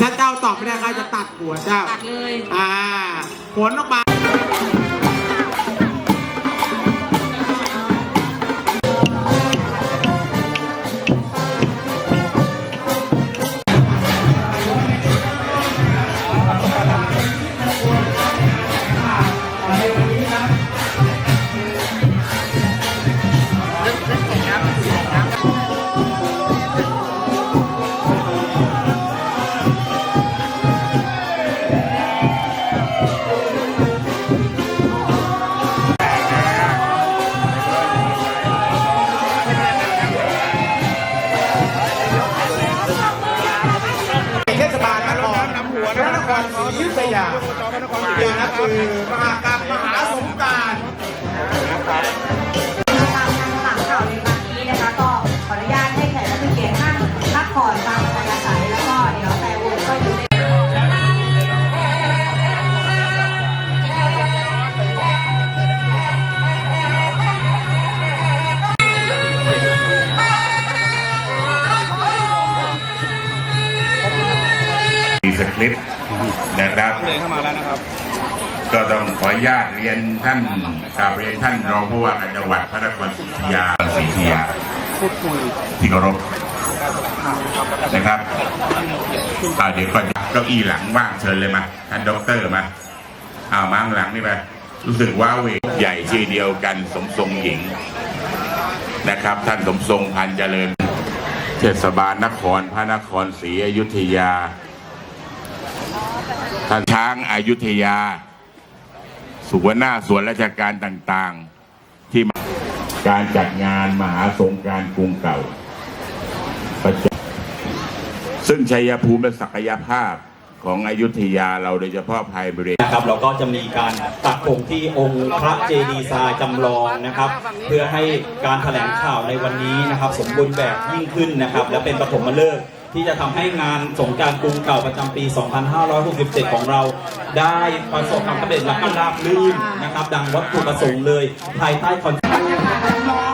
ถ้าเจ้าตอบไม่ได้ใครจะตัดหัวเจ้า ตัดเลย อ่าผลออกมา อยุธยานี่นะคือมหากรรมมหาสงกรารทางางหลังข่าวในวันนี้นะคะก็ขออนุญาตให้แขกรับเกียรตินั่งพักผ่อนตามอัธยาศัยแล้วก็เดี๋ยวแต่วงก็อยู่ใน มีสคริปต์ นะครับ ก็ต้องขออนุญาตเรียนท่านกราบเรียนท่านรองผู้ว่าการจังหวัดพระนครศรีอยุธยาศรีอยุธยาที่เคารพนะครับอ่าเดี๋ยวก็เก้าอี้หลังว่างเชิญเลยมาท่านด็อกเตอร์มาเอามาข้างหลังนี่ไปรู้สึกว่าเวใหญ่ชื่อเดียวกันสมทรงหญิงนะครับ ท่านสมทรงพันเจริญ เทศบาลนครพระนครศรีอยุธยา ท่านช้างอายุทยา สุวรรณาส่วนราชการต่างๆ ที่การจัดงานมหาสงการกรุงเก่าประจำซึ่งชัยภูมิและศักยภาพของอยุธยาเราโดยเฉพาะภายบริเวณนะครับเราก็จะมีการตัดผมที่องค์พระเจดีย์ทรายจำลองนะครับ เพื่อให้การแถลงข่าวในวันนี้นะครับ สมบูรณ์แบบยิ่งขึ้นนะครับ และเป็นปฐมฤกษ์ ที่จะทำให้งานสงการกรุงเก่าประจำปี 2567 ของเรา ได้ประสบความสำเร็จและก็ราบรื่นนะครับ ดังวัตถุประสงค์เลย ภายใต้คอนเซ็ปต์